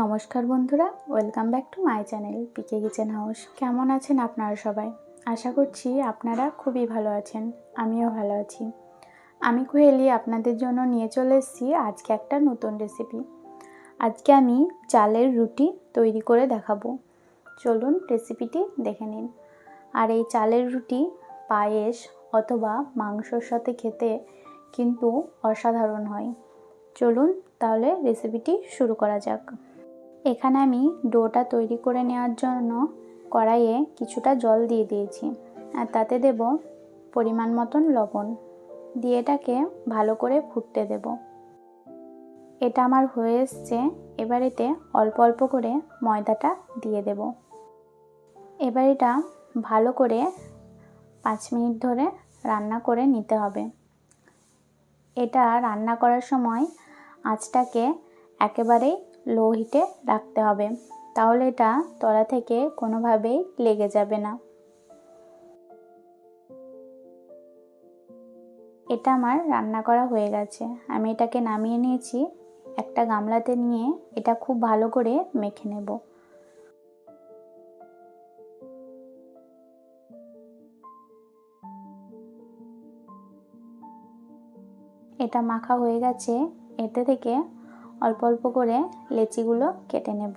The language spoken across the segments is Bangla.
নমস্কার বন্ধুরা welcome back to my channel PK kitchen house কেমন আছেন আপনারা সবাই? আশা করছি আপনারা খুবই ভালো আছেন, আমিও ভালো আছি। আমি কোহেলি, আপনাদের জন্য নিয়ে চলে এসেছি আজকে একটা নতুন রেসিপি আজকে আমি চালের রুটি তৈরি করে দেখাবো। চলুন রেসিপিটি দেখে নিন। আর এই চালের রুটি পায়েস অথবা মাংসর সাথে খেতে কিন্তু অসাধারণ হয়। চলুন তাহলে রেসিপিটি শুরু করা যাক। এখানে আমি ডোটা তৈরি করে নেওয়ার জন্য কড়াইয়ে কিছুটা জল দিয়ে দিয়েছি। আর তাতে দেব পরিমাণ মতন লবণ। দিয়ে এটাকে ভালো করে ফুটতে দেব। এটা আমার হয়ে এসছে। এবার এতে অল্প অল্প করে ময়দাটা দিয়ে দেব। এবার এটা ভালো করে পাঁচ মিনিট ধরে রান্না করে নিতে হবে। এটা রান্না করার সময় আঁচটাকে একেবারেই লো হিটে রাখতে হবে। তাহলে এটা তলা থেকে কোনোভাবেই লেগে যাবে না। এটা আমার রান্না করা হয়ে গেছে। আমি এটাকে নামিয়ে নিয়েছি। একটা গামলাতে নিয়ে এটা খুব ভালো করে মেখে নেব। এটা মাখা হয়ে গেছে। এতে থেকে অল্প অল্প করে লেচিগুলো কেটে নেব।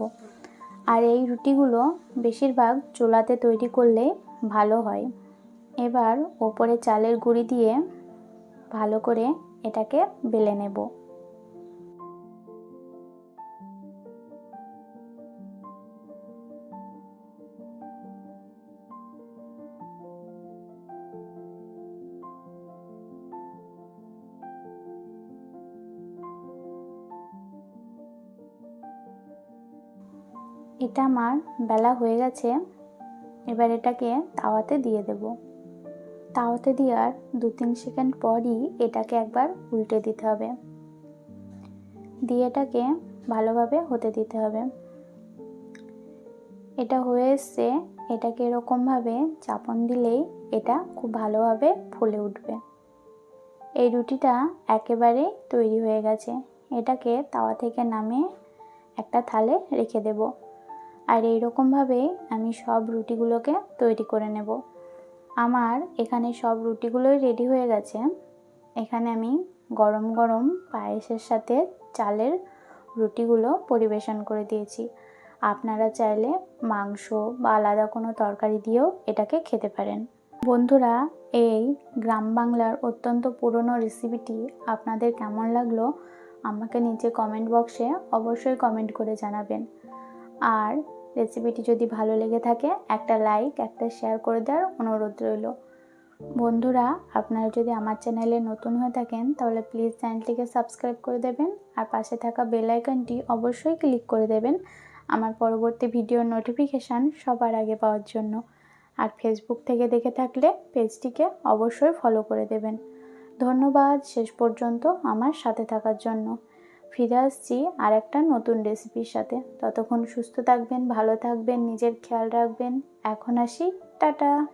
আর এই রুটিগুলো বেশিরভাগ চুলাতে তৈরি করলে ভালো হয়। এবার ওপরে চালের গুঁড়ি দিয়ে ভালো করে এটাকে বেলে নেব। এটা আমার বেলা হয়ে গেছে, এবার এটাকে তাওয়াতে দিয়ে দেব। তাওয়াতে দেওয়ার দু তিন সেকেন্ড পরই এটাকে একবার উল্টে দিতে হবে। দিয়ে এটাকে ভালোভাবে হতে দিতে হবে। এটা হয়ে এসছে, এটাকে এরকমভাবে চাপন দিলেই এটা খুব ভালোভাবে ফুলে উঠবে। এই রুটিটা একেবারে তৈরি হয়ে গেছে। এটাকে তাওয়া থেকে নামিয়ে একটা থালে রেখে দেবো। আর এইরকমভাবেই আমি সব রুটিগুলোকে তৈরি করে নেব। আমার এখানে সব রুটিগুলোই রেডি হয়ে গেছে। এখানে আমি গরম গরম পায়েসের সাথে চালের রুটিগুলো পরিবেশন করে দিয়েছি। আপনারা চাইলে মাংস বা আলাদা কোনো তরকারি দিয়েও এটাকে খেতে পারেন। বন্ধুরা, এই গ্রাম বাংলার অত্যন্ত পুরনো রেসিপিটি আপনাদের কেমন লাগল আমাকে নিচে কমেন্ট বক্সে অবশ্যই কমেন্ট করে জানাবেন। আর রেসিপিটি যদি ভালো লেগে থাকে, একটা লাইক একটা শেয়ার করে দেওয়ার অনুরোধ রইল। বন্ধুরা, আপনারা যদি আমার চ্যানেলে নতুন হয়ে থাকেন, তাহলে প্লিজ চ্যানেলটিকে সাবস্ক্রাইব করে দেবেন, আর পাশে থাকা বেল আইকনটি অবশ্যই ক্লিক করে দেবেন আমার পরবর্তী ভিডিওর নোটিফিকেশান সবার আগে পাওয়ার জন্য। আর ফেসবুক থেকে দেখে থাকলে পেজটিকে অবশ্যই ফলো করে দেবেন। ধন্যবাদ, শেষ পর্যন্ত আমার সাথে থাকার জন্য। ফিরে আসছি আর একটা নতুন রেসিপির সাথে। ততক্ষণ সুস্থ থাকবেন, ভালো থাকবেন, নিজের খেয়াল রাখবেন। এখন আসি, টাটা!